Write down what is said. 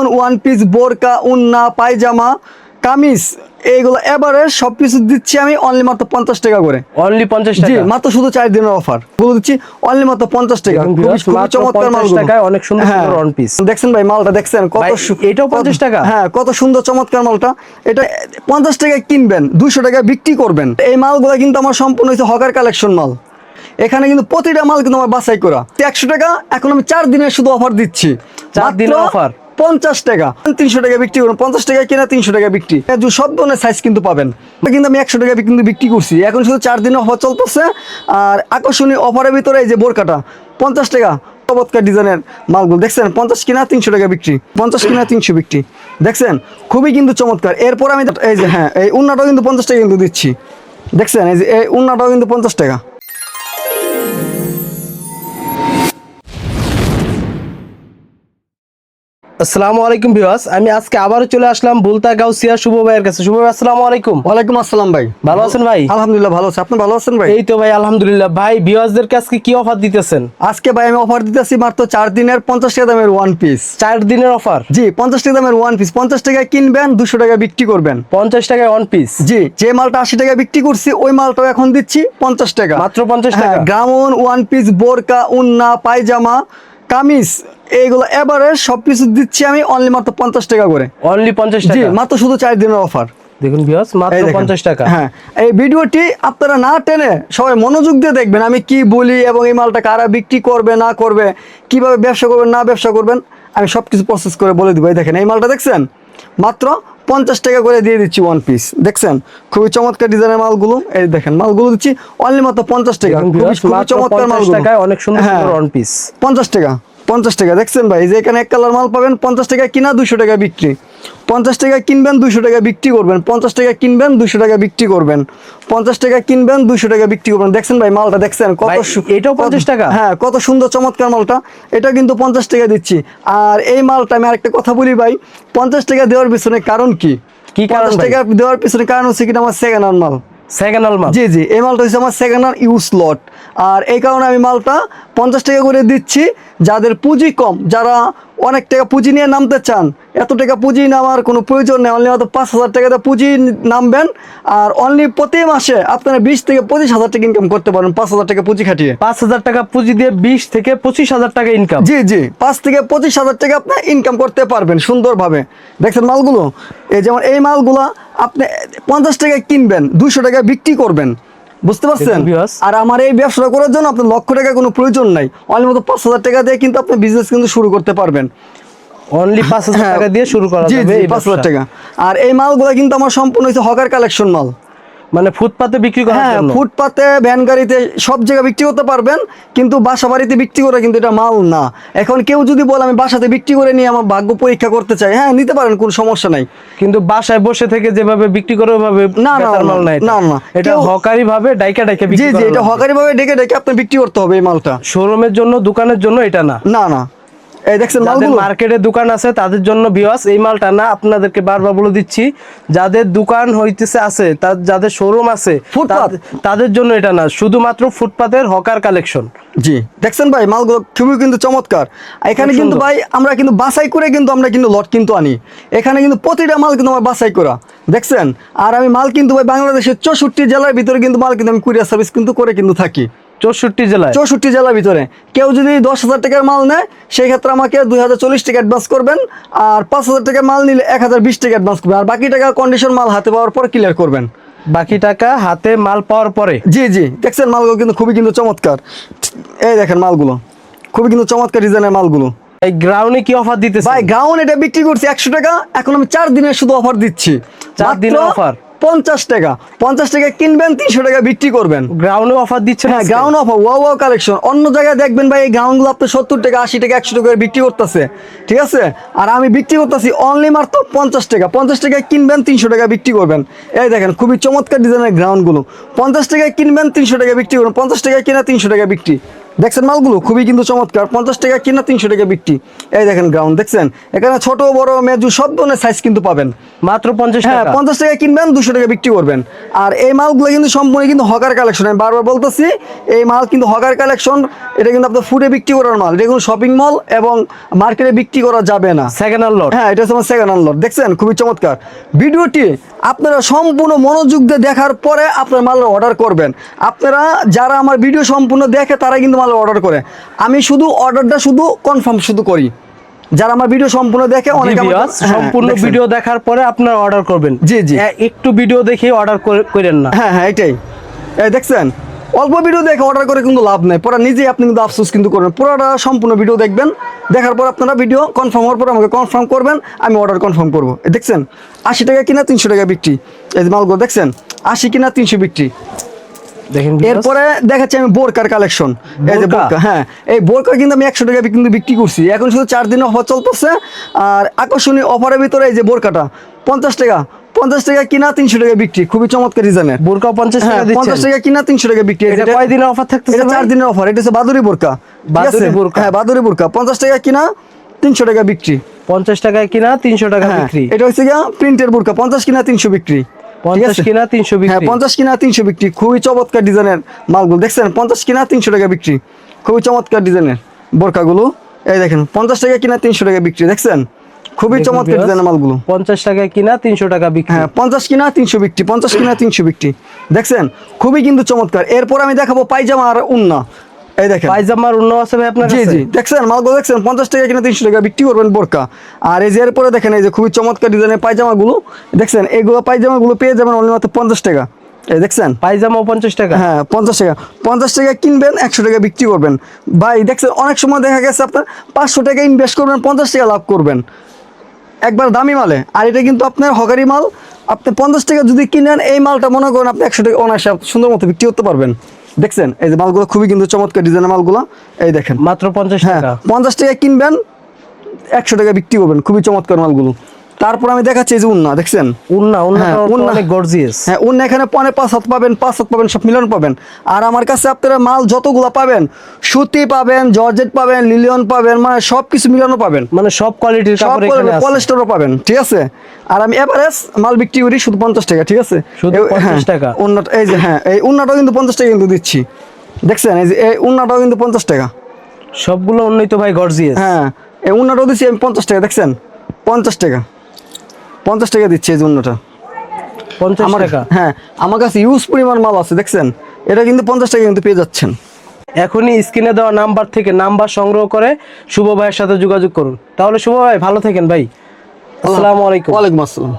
Grown one piece বোরকা উন্না পায়জামা কামিজ এইগুলো এবারে সব কিছু দিচ্ছি আমি অনলি মাত্র পঞ্চাশ টাকা করে অনলি পঞ্চাশ জি টাকা মাত্র শুধু চার দিনের অফার বলে দিচ্ছি অনলি মাত্র পঞ্চাশ টাকা চমৎকার 50 মালগুলো। টাকায় অনেক সুন্দর হ্যাঁ। সুন্দর one piece। দেখছেন ভাই মালটা দেখছেন কত এটাও 50 টাকা? হ্যাঁ কত সুন্দর চমৎকার মালটা এটা পঞ্চাশ টাকায় কিনবেন দুশো টাকায় বিক্রি করবেন এই মালগুলো কিন্তু আমার সম্পূর্ণ হচ্ছে হকার কালেকশন মাল এখানে কিন্তু প্রতিটা মাল কিন্তু আমার বাছাই করা একশো টাকা এখন আমি চার দিনের শুধু অফার দিচ্ছি চার দিনের offer? পঞ্চাশ টাকা। তিনশো টাকা বিক্রি করুন, পঞ্চাশ টাকা কিনা তিনশো টাকা বিক্রি। সব ধরনের সাইজ কিন্তু পাবেন। কিন্তু আমি একশো টাকা কিন্তু বিক্রি করছি। এখন শুধু চার দিনের অফার চলতেছে। আর আকর্ষণীয় অফারের ভিতরে এই যে বোরকাটা, পঞ্চাশ টাকা। চমৎকার ডিজাইনের মালগুলো। দেখছেন, পঞ্চাশ কিনা তিনশো টাকা বিক্রি। পঞ্চাশ কিনা তিনশো বিক্রি। দেখছেন, খুবই কিন্তু চমৎকার। এরপর আমি এই যে হ্যাঁ এই উন্নাটাও কিন্তু পঞ্চাশ টাকা কিন্তু দিচ্ছি। দেখছেন, এই যে, এই উন্নাটাও কিন্তু পঞ্চাশ টাকা। আসসালামু আলাইকুম ভিউয়ার্স আমি আজকে আবারও চলে আসলাম বুলতা গাউসিয়া শুভ ভাইয়ের কাছে। শুভ ভাই আসসালামু আলাইকুম। ওয়ালাইকুম আসসালাম ভাই। ভালো আছেন ভাই? আলহামদুলিল্লাহ ভালো আছে। আপনি ভালো আছেন ভাই? এই তো ভাই আলহামদুলিল্লাহ। ভাই ভিউয়ার্সদেরকে আজকে কি অফার দিতেছেন? আজকে ভাই আমি অফার দিতেছি মাত্র চার দিনের পঞ্চাশ টাকা দামের ওয়ান পিস চার দিনের অফার জি পঞ্চাশ টাকা দামের ওয়ান পিস পঞ্চাশ টাকায় কিনবেন দুশো টাকা বিক্রি করবেন। পঞ্চাশ টাকায় ওয়ান পিস জি যে মালটা আশি টাকা বিক্রি করছি ওই মালটাও এখন দিচ্ছি পঞ্চাশ টাকা। মাত্র 50 টাকা? গ্রামন ওয়ান পিস বোরকা উন্না পায়জামা কামিজ এইগুলো এবারে সব কিছু দিচ্ছি আমি অনলি মাত্র পঞ্চাশ টাকা করে। অনলি পঞ্চাশ টাকা? মাত্র শুধু চার দিনের অফার দেখুন ভিউয়ার্স মাত্র এই দেখেন। পঞ্চাশ টাকা। হ্যাঁ এই ভিডিওটি আপনারা না টেনে সবাই মনোযোগ দিয়ে দেখবেন আমি কি বলি এবং এই মালটা কারা বিক্রি করবে না করবে কীভাবে ব্যবসা করবেন না ব্যবসা করবেন আমি সব কিছু প্রসেস করে বলে দিব। এই দেখেন এই মালটা দেখছেন? মাত্র পঞ্চাশ টাকা করে দিয়ে দিচ্ছি ওয়ান পিস দেখছেন? খুবই চমৎকার ডিজাইনের মালগুলো। এই দেখেন মালগুলো দিচ্ছি অনলি মাত্র পঞ্চাশ টাকা। খুবই চমৎকার 50 মালগুলো। টাকায় অনেক সুন্দর হ্যাঁ। সুন্দর ওয়ান পিস পঞ্চাশ টাকা। পঞ্চাশ টাকা। দেখছেন ভাই যে এখানে এক কালার মাল পাবেন পঞ্চাশ টাকা কিনা দুশো টাকা বিক্রি। পঞ্চাশ টাকা কিনবেন দুশো টাকা বিক্রি করবেন। পঞ্চাশ টাকা কিনবেন দুশো টাকা বিক্রি করবেন। পঞ্চাশ টাকা কিনবেন দুশো টাকা বিক্রি করবেন। দেখছেন ভাই মালটা দেখছেন কত এটাও পঞ্চাশ টাকা? হ্যাঁ কত সুন্দর চমৎকার মালটা। এটা কিন্তু পঞ্চাশ টাকা দিচ্ছি। আর এই মালটা আমি আরেকটা কথা বলি ভাই পঞ্চাশ টাকা দেওয়ার পিছনে কারণ কি? কি কারণ পঞ্চাশ টাকা দেওয়ার পিছনে কারণ হচ্ছে কিনা আমার সেকেন্ড হ্যান্ড মাল। সেকেন্ড আলমার জি জি এই মালটা হচ্ছে আমার সেকেন্ড হ্যান্ড ইউজ লট আর এই কারণে আমি মালটা পঞ্চাশ টাকা করে দিচ্ছি। যাদের পুঁজি কম যারা অনেক টাকা পুঁজি নিয়ে নামতে চান এত টাকা পুঁজি নামার কোনো প্রয়োজন নেই। অনলি মাত্র পাঁচ হাজার টাকাতে পুঁজি নামবেন। আর অনলি প্রতি মাসে আপনারা বিশ থেকে পঁচিশ হাজার টাকা ইনকাম করতে পারেন পাঁচ হাজার টাকা পুঁজি খাটিয়ে। পাঁচ হাজার টাকা পুঁজি দিয়ে বিশ থেকে পঁচিশ হাজার টাকা ইনকাম জি জি পাঁচ থেকে পঁচিশ হাজার টাকা আপনি ইনকাম করতে পারবেন সুন্দরভাবে। দেখছেন মালগুলো? এই যেমন এই মালগুলো আপনি পঞ্চাশ টাকায় কিনবেন দুশো টাকায় বিক্রি করবেন। বুঝতে পারছেন? আর আমার এই ব্যবসা করার জন্য আপনার লক্ষ টাকা কোনো প্রয়োজন নাই। অনলি মতো পাঁচ হাজার টাকা দিয়ে কিন্তু আপনি বিজনেস কিন্তু শুরু করতে পারবেন। অনলি পাঁচ হাজার হ্যাঁ। টাকা দিয়ে শুরু করা যাবে এই পাঁচ হাজার টাকা। আর এই মালগুলো কিন্তু আমার সম্পূর্ণ হচ্ছে হকার কালেকশন মাল। মানে ফুটপাতে বিক্রি করার হ্যাঁ ফুটপাতে ভ্যান গাড়িতে সব জায়গায় বিক্রি করতে পারবেন কিন্তু বাসা বাড়িতে বিক্রি করে কিন্তু এটা মাল না। এখন কেউ যদি বলে আমি বাসাতে বিক্রি করে নিয়ে আমার ভাগ্য পরীক্ষা করতে চাই হ্যাঁ নিতে পারেন কোনো সমস্যা নাই। কিন্তু বাসায় বসে থেকে যেভাবে বিক্রি করে ওভাবে না, না, মাল না, না না। এটা হকারি ভাবে ডাইকা ডাইকা জি বিক্রি জি এটা হকারি ভাবে ডেকে ডেকে আপনি বিক্রি করতে হবে এই মালটা। শোরুমের জন্য দোকানের জন্য এটা না। না না। এই দেখছেন যাদের মালগুলো? মার্কেটে দোকান আছে তাদের জন্য বিওয়াস এই মালটা না আপনাদেরকে বারবার বলে দিচ্ছি যাদের দোকান হইতেছে আছে তার যাদের শোরুম আছে তাদের জন্য এটা না শুধুমাত্র ফুটপাতের হকার কালেকশন জি। দেখছেন ভাই মালগুলো খুবই কিন্তু চমৎকার। এখানে কিন্তু ভাই আমরা কিন্তু বাছাই করে কিন্তু আমরা কিন্তু লট কিন্তু আনি। এখানে কিন্তু প্রতিটা মাল কিন্তু আমার বাছাই করা। দেখছেন? আর আমি মাল কিন্তু ভাই বাংলাদেশের চৌষট্টি জেলার ভিতরে কিন্তু মাল কিন্তু আমি কুরিয়ার সার্ভিস কিন্তু করে কিন্তু থাকি। চৌষট্টি জেলায়? চৌষট্টি জেলার ভিতরে। কেউ যদি দশ হাজার টাকার মাল নেয় সেই ক্ষেত্রে আমাকে দুই হাজার চল্লিশ টাকা অ্যাডভান্স করবেন আর পাঁচ হাজার টাকার মাল নিলে এক হাজার বিশ টাকা অ্যাডভান্স করবেন। আর বাকি টাকা কন্ডিশন মাল হাতে পাওয়ার পর ক্লিয়ার করবেন। বাকি টাকা হাতে মাল পাওয়ার পরে? জি জি। দেখছেন মালগুলো কিন্তু খুবই কিন্তু চমৎকার। এই দেখেন মালগুলো। খুবই কিন্তু চমৎকার ডিজাইনের মালগুলো। এই গ্রাউন্ডে কি অফার দিতেছে ভাই গ্রাউন্ড এটা বিক্রি করছি একশো টাকা। এখন আমি চার দিনের শুধু অফার দিচ্ছি। চার দিনের offer? পঞ্চাশ টাকা। পঞ্চাশ টাকা কিনবেন তিনশো টাকা বিক্রি করবেন। গ্রাউন্ডে অফার দিচ্ছে হ্যাঁ ground offer wow wow collection অন্য জায়গায় দেখবেন ভাই এই গ্রাউন্ডগুলো আপনি সত্তর টাকা আশি টাকা একশো টাকা বিক্রি করতেছে। ঠিক আছে? আর আমি বিক্রি করতেছি অনলি মাত্র পঞ্চাশ টাকা। পঞ্চাশ টাকায় কিনবেন তিনশো টাকা বিক্রি করবেন। এই দেখেন খুবই চমৎকার ডিজাইনের গ্রাউন্ডগুলো পঞ্চাশ টাকায় কিনবেন তিনশো টাকা বিক্রি করবেন। পঞ্চাশ টাকায় কিনা তিনশো টাকা বিক্রি। দেখছেন মালগুলো? খুবই কিন্তু চমৎকার। পঞ্চাশ টাকা কিনা তিনশো টাকা বিক্রি। এই দেখেন গ্রাউন্ড দেখছেন? এখানে ছোট বড় মেজু সব ধরনের সাইজ কিন্তু পাবেন। মাত্র পঞ্চাশ হ্যাঁ পঞ্চাশ টাকা কিনবেন দুশো টাকা বিক্রি করবেন। আর এই মালগুলো কিন্তু সম্পূর্ণ কিন্তু হকার কালেকশন আমি বারবার বলতেছি এই মাল কিন্তু হকার কালেকশন এটা কিন্তু আপনার ফুডে বিক্রি করার মাল। এটা কিন্তু শপিং মল এবং মার্কেটে বিক্রি করা যাবে না। সেকেন্ড হ্যান্ড লট হ্যাঁ এটা হচ্ছে আমার সেকেন্ড হ্যান্ড লট দেখছেন? খুবই চমৎকার। ভিডিওটি আপনারা সম্পূর্ণ মনোযোগ দিয়ে দেখার পরে আপনার মাল অর্ডার করবেন। আপনারা যারা আমার ভিডিও সম্পূর্ণ দেখে তারা কিন্তু মাল অর্ডার করে। আমি শুধু অর্ডারটা শুধু কনফার্ম শুধু করি। যারা আমার ভিডিও সম্পূর্ণ দেখে অনেক হ্যাঁ, সম্পূর্ণ ভিডিও দেখার পরে আপনারা অর্ডার করবেন। জি, জি। একটু ভিডিও দেখে অর্ডার করেন না। হ্যাঁ হ্যাঁ এটাই। এই দেখছেন? অল্প ভিডিও দেখে অর্ডার করে কিন্তু লাভ নেই। পরে নিজেই আপনি কিন্তু আফসোস কিন্তু করবেন পুরোটা সম্পূর্ণ ভিডিও দেখবেন। দেখার পর আপনারা ভিডিও কনফার্ম হওয়ার পর আমাকে কনফার্ম করবেন। আমি অর্ডার কনফার্ম করব। দেখছেন? আশি টাকা কিনা তিনশো টাকা বিক্রি। এই মালগুলো দেখছেন? আশি কিনা তিনশো বিক্রি। দেখেন এরপরে দেখাচ্ছি আমি বোরকার কালেকশন এই যে বোরকা? বোরকা হ্যাঁ এই বোরকা কিন্তু আমি একশো টাকা কিন্তু বিক্রি করছি। এখন শুধু চার দিন অফার চলতেছে আর আকর্ষণীয় অফারের ভিতরে এই যে বোরকাটা পঞ্চাশ টাকা। পঞ্চাশ টাকা কিনা তিনশো টাকা বিক্রি খুবই চমৎকার ডিজাইনের বোরকা পঞ্চাশ হ্যাঁ টাকা পঞ্চাশ টাকা কিনা তিনশো টাকা বিক্রি এটা এটা- কয় দিনের অফার থাকতেছে এটা চার দিনের অফার এটা হচ্ছে বাদুরি বোরকা। বোরকা। হ্যাঁ বাদুরি বোরকা। পঞ্চাশ টাকা কিনা তিনশো টাকা বিক্রি। পঞ্চাশ টাকায় কিনা তিনশো টাকা হ্যাঁ বিক্রি। এটা হচ্ছে গিয়া প্রিন্টের বোরকা। পঞ্চাশ কিনা তিনশো বিক্রি। পঞ্চাশ কিনা তিনশো হ্যাঁ পঞ্চাশ কিনা তিনশো বিক্রি। খুবই চমৎকার ডিজাইনের মালগুলো। দেখছেন পঞ্চাশ কিনা তিনশো টাকা বিক্রি। খুবই চমৎকার ডিজাইনের বোরকাগুলো এই দেখেন পঞ্চাশ টাকা কিনা তিনশো টাকা বিক্রি। দেখছেন? খুবই চমৎকার ডিজাইনের মালগুলো। পঞ্চাশ টাকায় কিনা তিনশো টাকা বিক্রি। হ্যাঁ পঞ্চাশ কিনা তিনশো বিক্রি পঞ্চাশ কিনা তিনশো বিক্রি। দেখছেন? খুবই কিন্তু চমৎকার। এরপর আমি দেখাবো পায়জামা আর উন্না। এই দেখেন। পায়জামার অন্য আছে ভাই আপনার জি জি। দেখছেন মালগুলো দেখছেন পঞ্চাশ টাকা কিনা তিনশো টাকা বিক্রি করবেন বোরকা। আর এই যে এরপরে দেখেন এই যে খুবই চমৎকার ডিজাইনের পায়জামাগুলো। দেখছেন এইগুলো পায়জামাগুলো পেয়ে যাবেন অনলি মাত্র পঞ্চাশ টাকা। এই দেখছেন? পায়জামাও পঞ্চাশ টাকা? হ্যাঁ পঞ্চাশ টাকা। পঞ্চাশ টাকা কিনবেন একশো টাকা বিক্রি করবেন। ভাই দেখছেন অনেক সময় দেখা গেছে আপনার পাঁচশো টাকা ইনভেস্ট করবেন পঞ্চাশ টাকা লাভ করবেন। একবার দামি মালে। আর এটা কিন্তু আপনার হকারি মাল। আপনি পঞ্চাশ টাকা যদি কিনেন এই মালটা মনে করেন আপনি একশো টাকা অনায়াসে সুন্দর মতো বিক্রি করতে পারবেন। দেখছেন? এই যে মালগুলো খুবই কিন্তু চমৎকার ডিজাইনের মালগুলো। এই দেখেন। মাত্র পঞ্চাশ হ্যাঁ টাকা। পঞ্চাশ টাকা কিনবেন একশো টাকা বিক্রি করবেন। খুবই চমৎকার মালগুলো। তারপর আমি দেখাচ্ছি যে উন্না দেখছেন? উন্না উন্না হ্যাঁ, উন্না। অনেক গর্জিয়াস হ্যাঁ অন্য এখানে পনে পাঁচ হাত পাবেন পাঁচ হাত পাবেন সব মিলন পাবেন। আর আমার কাছে আপনারা মাল যতগুলো পাবেন সুতি পাবেন জর্জেট পাবেন লিলিয়ন পাবেন মানে সব কিছু মিলানো পাবেন। মানে সব কোয়ালিটির সব কাপড় এখানে আছে। পলেস্টারও পাবেন ঠিক আছে? আর আমি এভারেজ মাল বিক্রি করি শুধু পঞ্চাশ টাকা ঠিক আছে? শুধু এ- 50 হ্যাঁ, টাকা? উন্নাটা এই যে হ্যাঁ এই উন্নাটাও কিন্তু পঞ্চাশ টাকা কিন্তু দিচ্ছি। দেখছেন? এই যে এই উন্নাটাও কিন্তু পঞ্চাশ টাকা। সবগুলো উন্নত ভাই গর্জিয়াস হ্যাঁ এই উন্নাটাও দিচ্ছি আমি পঞ্চাশ টাকা দেখছেন? পঞ্চাশ টাকা। পঞ্চাশ টাকা দিচ্ছে এই জন্যটা। পঞ্চাশ আমার টাকা? হ্যাঁ আমার কাছে ইউজ পরিমাণ মাল আছে দেখছেন? এটা কিন্তু পঞ্চাশ টাকা কিন্তু পেয়ে যাচ্ছেন। এখনই স্ক্রিনে দেওয়া নাম্বার থেকে নাম্বার সংগ্রহ করে শুভ ভাইয়ের সাথে যোগাযোগ করুন। তাহলে শুভ ভাই ভালো থাকেন ভাই। আসসালামু আলাইকুম। ওয়ালাইকুম আসসালাম।